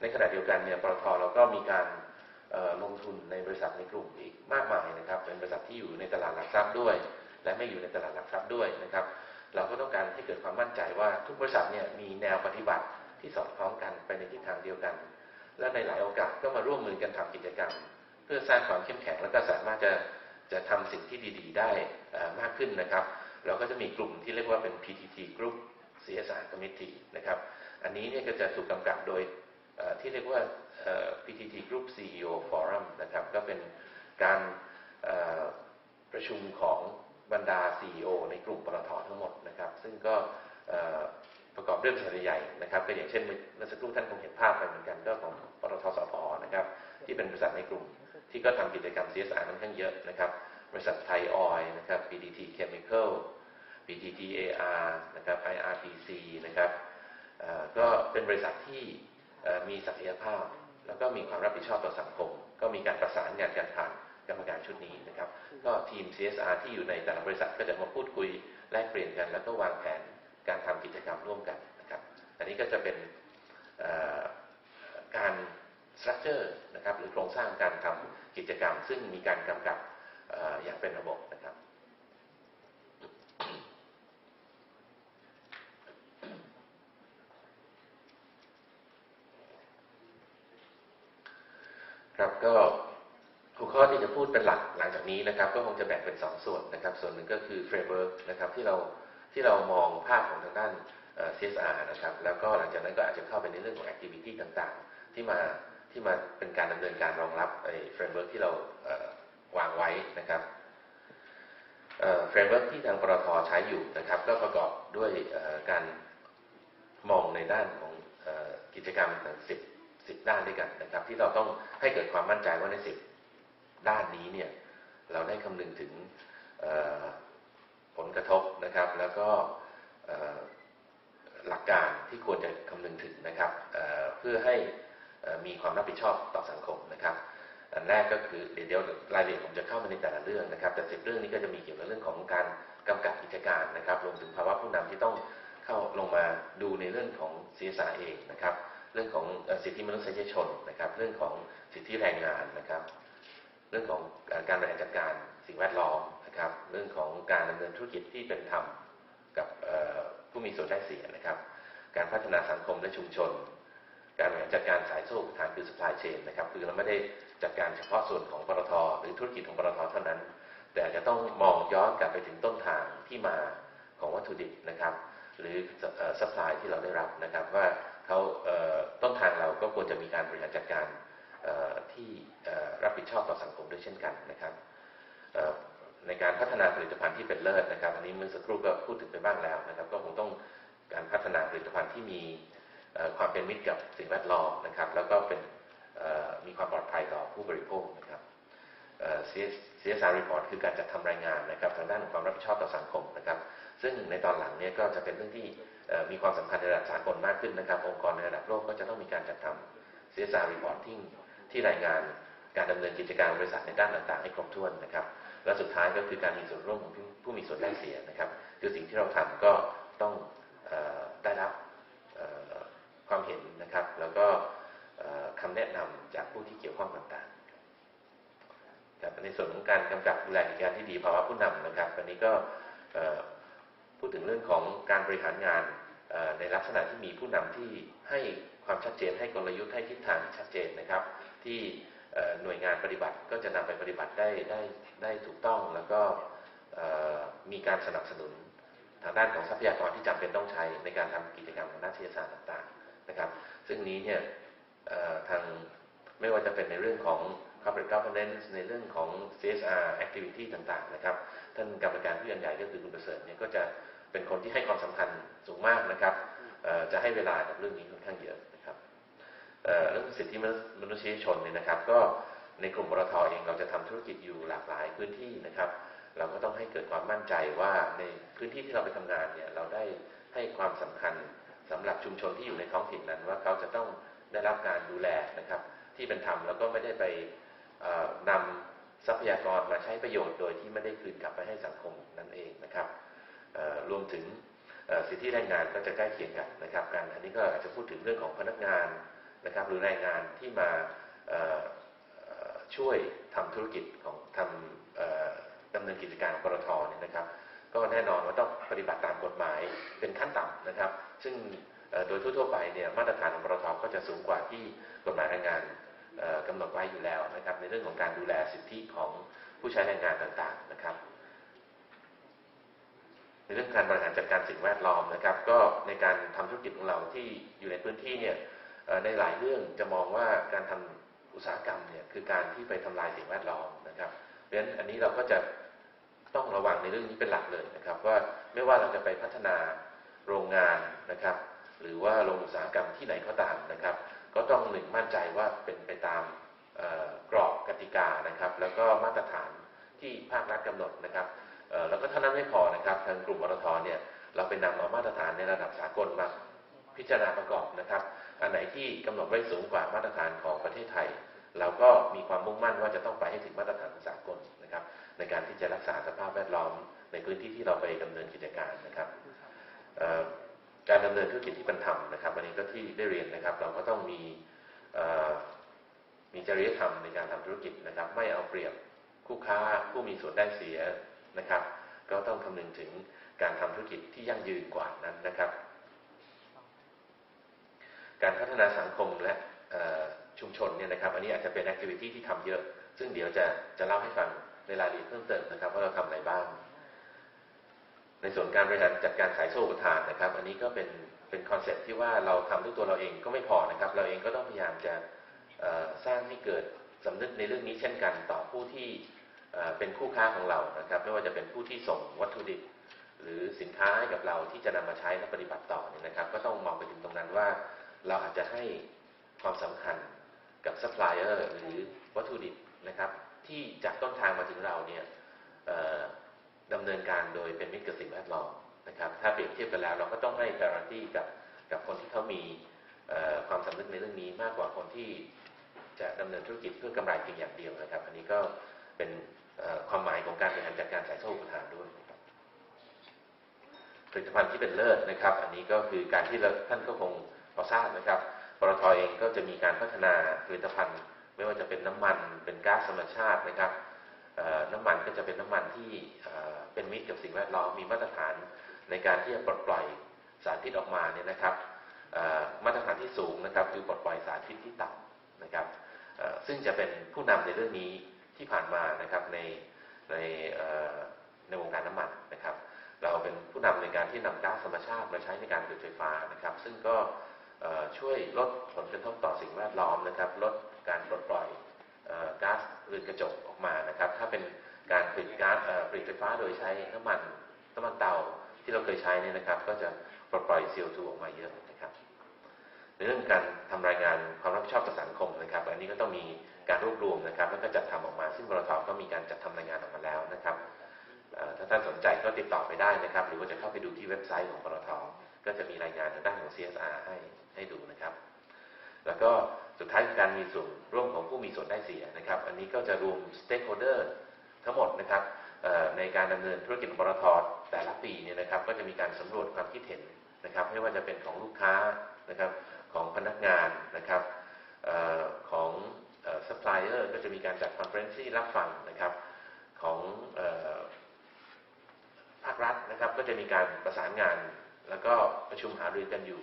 ในขณะเดียวกันเนี่ยปตทเราก็มีการลงทุนในบริษัทในกลุ่มอีกมากมายนะครับ เป็นบริษัทที่อยู่ในตลาดหลักทรัพย์ด้วย และไม่อยู่ในตลาดหลักทรัพย์ด้วยนะครับ เราก็ต้องการให้เกิดความมั่นใจว่าทุกบริษัทเนี่ยมีแนวปฏิบัติที่สอดคล้องกันไปในทิศทางเดียวกัน และในหลายโอกาสก็มาร่วมมือกันทำกิจกรรม เพื่อสร้างความเข้มแข็งและก็สามารถจะจะทำสิ่งที่ดี ๆ ได้มากขึ้นนะครับ เราก็จะมีกลุ่มที่เรียกว่าเป็น PTT Group CSR Committee นะครับ อันนี้เนี่ยก็จะถูกกำกับโดย ที่เรียกว่า PTT Group CEO Forum นะครับ ก็เป็นการประชุมของบรรดา CEO ในกลุ่มปตททั้งหมดนะครับ ซึ่งก็ประกอบด้วยบริษัทใหญ่นะครับ ก็อย่างเช่นเมื่อสักครู่ท่านคงเห็นภาพไปเหมือนกันก็ของปตทสพนะครับ ที่เป็นบริษัทในกลุ่มที่ก็ทำกิจกรรม CSR ค่อนข้างเยอะนะครับ บริษัทไทยออยนะครับ PTT Chemical PTTAR นะครับ IRPC นะครับก็เป็นบริษัทที่ มีศักยภาพ แล้วก็มีความรับผิดชอบต่อสังคม ก็มีการประสานงานกันผ่านกรรมการชุดนี้นะครับ ก็ทีม CSR ที่อยู่ในแต่ละบริษัทก็จะมาพูดคุยแลกเปลี่ยนกัน แล้วก็วางแผนการทำกิจกรรมร่วมกันนะครับ อันนี้ก็จะเป็นการสตรัคเจอร์นะครับหรือโครงสร้างการทำกิจกรรม ซึ่งมีการกำกับอย่างเป็นระบบนะครับ ครับ ก็หัวข้อที่จะพูดเป็นหลักหลังจากนี้นะครับ ก็คงจะแบ่งเป็น 2 ส่วนนะครับ ส่วนหนึ่งก็คือเฟรมเวิร์กนะครับที่เราที่เรามองภาพของทางด้าน CSR นะครับ แล้วก็หลังจากนั้นก็อาจจะเข้าไปในเรื่องของแอคทิวิตี้ต่างๆ ที่มาที่มาเป็นการดำเนินการรองรับไอ้เฟรมเวิร์กที่เราวางไว้นะครับเฟรมเวิร์กที่ทางปตทใช้อยู่นะครับ ก็ประกอบด้วยการมองในด้านของกิจกรรมต่างสิบ สิบด้านด้วยกันนะครับ ที่เราต้องให้เกิดความมั่นใจว่าในสิบด้านนี้เนี่ยเราได้คำนึงถึงผลกระทบนะครับ แล้วก็หลักการที่ควรจะคำนึงถึงนะครับเพื่อให้มีความรับผิดชอบต่อสังคมนะครับ อันแรกก็คือเดี๋ยวรายละเอียดผมจะเข้ามาในแต่ละเรื่องนะครับ แต่สิบเรื่องนี้ก็จะมีเกี่ยวกับเรื่องของการกำกับกิจการนะครับรวมถึงภาวะผู้นำที่ต้องเข้าลงมาดูในเรื่องของ CSR เองนะครับ รื่องของสิทธิมนุษยชนนะครับ เรื่องของสิทธิแรงงานนะครับ เรื่องของการบริหารจัดการสิ่งแวดล้อมนะครับ เรื่องของการดำเนินธุรกิจที่เป็นธรรมกับผู้มีส่วนได้เสียนะครับ การพัฒนาสังคมและชุมชน การบริหารจัดการสายโซ่ทางคือ supply chain นะครับ คือเราไม่ได้จัดการเฉพาะส่วนของปตทหรือธุรกิจของปตทเท่านั้น แต่จะต้องมองย้อนกลับไปถึงต้นทางที่มาของวัตถุดิบนะครับ หรือ supply ที่เราได้รับนะครับว่า เขาต้นทางเราก็ควรจะมีการบริหารจัดการที่รับผิดชอบต่อสังคมด้วยเช่นกันนะครับในการพัฒนาผลิตภัณฑ์ที่เป็นเลิศนะครับ อันนี้เมื่อสักครู่ก็พูดถึงไปบ้างแล้วนะครับ ก็คงต้องการพัฒนาผลิตภัณฑ์ที่มีความเป็นมิตรกับสิ่งแวดล้อมนะครับ แล้วก็เป็นมีความปลอดภัยต่อผู้บริโภคนะครับ CSR report คือการจัดทำรายงานนะครับทางด้านของความรับผิดชอบต่อสังคมนะครับซึ่งในตอนหลังเนี่ยก็จะเป็นเรื่องที่มีความสำคัญในระดับสากลมากขึ้นนะครับ องค์กรในระดับโลกก็จะต้องมีการจัดทำ CSR reporting ที่รายงานการดำเนินกิจการบริษัทในด้านต่างๆ ให้ครบถ้วนนะครับ และสุดท้ายก็คือการมีส่วนร่วมของผู้มีส่วนได้เสียนะครับ คือสิ่งที่เราทำก็ต้องได้รับความเห็นนะครับ แล้วก็คำแนะนำจากผู้ที่เกี่ยวข้องต่างๆ ครับในส่วนของการกำกับดูแลกิจการที่ดีภาวะผู้นำนะครับวันนี้ก็พูดถึงเรื่องของการบริหารงานในลักษณะที่มีผู้นำที่ให้ความชัดเจนให้กลยุทธ์ให้ทิศทางที่ชัดเจนนะครับ ที่หน่วยงานปฏิบัติก็จะนำไปปฏิบัติได้ได้ได้ถูกต้องแล้วก็มีการสนับสนุนทางด้านของทรัพยากรที่จำเป็นต้องใช้ในการทำกิจกรรมทางด้านเทศศาสตร์ต่างๆนะครับ ซึ่งนี้เนี่ยทางไม่ว่าจะเป็นในเรื่องของ corporate governance ในเรื่องของ CSR activity ต่างๆนะครับ ท่านกรรมการผู้ใหญ่ก็คือคุณประเสริฐเนี่ยก็จะเป็นคนที่ให้ความสำคัญสูงมากนะครับ จะให้เวลากับเรื่องนี้ค่อนข้างเยอะนะครับเรื่องสิทธิมนุษยชนเนี่ยนะครับ ก็ในกลุ่มบรทเองเราจะทำธุรกิจอยู่หลากหลายพื้นที่นะครับ เราก็ต้องให้เกิดความมั่นใจว่าในพื้นที่ที่เราไปทำงานเนี่ยเราได้ให้ความสำคัญสำหรับชุมชนที่อยู่ในท้องถิ่นนั้นว่าเขาจะต้องได้รับการดูแลนะครับ ที่เป็นธรรมแล้วก็ไม่ได้ไป นำทรัพยากรมาใช้ประโยชน์โดยที่ไม่ได้คืนกลับไปให้สังคมนั่นเองนะครับรวมถึงสิทธิแรงงานก็จะใกล้เคียงกันนะครับการอันนี้ก็อาจจะพูดถึงเรื่องของพนักงานนะครับ หรือแรงงานที่มาช่วยทำธุรกิจของทำดำเนินกิจการของปตทเนี่ยนะครับ ก็แน่นอนว่าต้องปฏิบัติตามกฎหมายเป็นขั้นต่ำนะครับ ซึ่งโดยทั่วๆไปเนี่ยมาตรฐานของปตทก็จะสูงกว่าที่กฎหมายแรงงานอ กำหนดไว้อยู่แล้วนะครับ ในเรื่องของการดูแลสิทธิของผู้ใช้แรงงานต่างๆนะครับ ในเรื่องการบริหารจัดการสิ่งแวดล้อมนะครับ ก็ในการทำธุรกิจของเราที่อยู่ในพื้นที่เนี่ยในหลายเรื่องจะมองว่าการทำอุตสาหกรรมเนี่ยคือการที่ไปทำลายสิ่งแวดล้อมนะครับเพราะฉะนั้นอันนี้เราก็จะต้องระวังในเรื่องนี้เป็นหลักเลยนะครับ ว่าไม่ว่าเราจะไปพัฒนาโรงงานนะครับ หรือว่าโรงอุตสาหกรรมที่ไหนก็ตามนะครับ ก็ต้องหนึ่งมั่นใจว่าเป็นไปตามกรอบกติกานะครับ แล้วก็มาตรฐานที่ภาครัฐกำหนดนะครับแล้วก็เท่านั้นไม่พอนะครับ ทางกลุ่มปตทเนี่ยเราไปนำเอามาตรฐานในระดับสากลมาพิจารณาประกอบนะครับ อันไหนที่กำหนดไว้สูงกว่ามาตรฐานของประเทศไทย เราก็มีความมุ่งมั่นว่าจะต้องไปให้ถึงมาตรฐานสากลนะครับ ในการที่จะรักษาสภาพแวดล้อมในพื้นที่ที่เราไปดำเนินกิจการนะครับ การดำเนินธุรกิจที่เป็นธรรมนะครับวันนี้ก็ที่ได้เรียนนะครับ เราก็ต้องมีมีจริยธรรมในการทำธุรกิจนะครับ ไม่เอาเปรียบคู่ค้าผู้มีส่วนได้เสียนะครับ ก็ต้องคำนึงถึงการทำธุรกิจที่ยั่งยืนกว่านั้นนะครับ การพัฒนาสังคมและชุมชนเนี่ยนะครับ อันนี้อาจจะเป็นแอคทิวิตี้ที่ทำเยอะ ซึ่งเดี๋ยวจะจะเล่าให้ฟังในรายละเอียดเพิ่มเติมนะครับว่าเราทำอะไรบ้าง ในส่วนการบริหารจัดการสายโซ่อุปทานนะครับ อันนี้ก็เป็นเป็นคอนเซ็ปที่ว่าเราทำด้วยตัวเราเองก็ไม่พอนะครับ เราเองก็ต้องพยายามจะสร้างให้เกิดสำนึกในเรื่องนี้เช่นกันต่อผู้ที่เป็นคู่ค้าของเรานะครับ ไม่ว่าจะเป็นผู้ที่ส่งวัตถุดิบ หรือสินค้าให้กับเราที่จะนำมาใช้และปฏิบัติต่อเนี่ยนะครับ ก็ต้องมองไปถึงตรงนั้นว่า เราอาจจะให้ความสำคัญกับซัพพลายเออร์หรือวัตถุดิบนะครับ ที่จากต้นทางมาถึงเราเนี่ย ดำเนินการโดยเป็นมิตรกับสิ่งแวดล้อมนะครับถ้าเปรียบเทียบกันแล้ว เราก็ต้องให้ priority กับกับคนที่เขามีความสำนึกในเรื่องนี้มากกว่าคนที่จะดำเนินธุรกิจเพื่อกำไรเพียงอย่างเดียวนะครับ อันนี้ก็เป็นความหมายของการบริหารจัดการสายโซ่อุปทานด้วยผลิตภัณฑ์ที่เป็นเลิศนะครับ อันนี้ก็คือการที่เราท่านก็คงพอทราบนะครับปตทเองก็จะมีการพัฒนาผลิตภัณฑ์ ไม่ว่าจะเป็นน้ำมันเป็นก๊าซธรรมชาตินะครับ น้ำมันก็จะเป็นน้ำมันที่เป็นมิตรกับสิ่งแวดล้อมมีมาตรฐานในการที่จะปลดปล่อยสารพิษออกมาเนี่ยนะครับมาตรฐานที่สูงนะครับ คือปลดปล่อยสารพิษที่ต่ำนะครับซึ่งจะเป็นผู้นำในเรื่องนี้ที่ผ่านมานะครับในในในวงการน้ำมันนะครับ เราเป็นผู้นำในการที่นำก๊าซธรรมชาติมาใช้ในการผลิตไฟฟ้านะครับ ซึ่งก็ช่วยลดผลกระทบต่อสิ่งแวดล้อมนะครับ ลดการปลดปล่อย ก๊าซเรือนกระจกออกมานะครับ ถ้าเป็นการผลิตก๊าซผลิตไฟฟ้าโดยใช้น้ำมันน้ำมันเตาที่เราเคยใช้เนี่ยนะครับ ก็จะปลดปล่อย CO2 ออกมาเยอะนะครับ ในเรื่องการทำรายงานความรับผิดชอบต่อสังคมนะครับ อันนี้ก็ต้องมีการรวบรวมนะครับ แล้วก็จัดทำออกมา ซึ่งบรทก็มีการจัดทำรายงานออกมาแล้วนะครับถ้าท่านสนใจก็ติดต่อไปได้นะครับ หรือว่าจะเข้าไปดูที่เว็บไซต์ของบรทก็จะมีรายงานทางด้านของ CSR ให้ให้ดูนะครับ แล้วก็สุดท้ายการมีส่วนร่วมของผู้มีส่วนได้เสียนะครับ อันนี้ก็จะรวม stakeholder ทั้งหมดนะครับในการดำเนินธุรกิจของบรทแต่ละปีเนี่ยนะครับ ก็จะมีการสำรวจความคิดเห็นนะครับ ไม่ว่าจะเป็นของลูกค้านะครับของพนักงานนะครับออของซัพพลายเออร์ก็จะมีการจัดคอนเฟรนซี่รับฟังนะครับของออภาครัฐนะครับ ก็จะมีการประสานงาน แล้วก็ประชุมหารือกันอยู่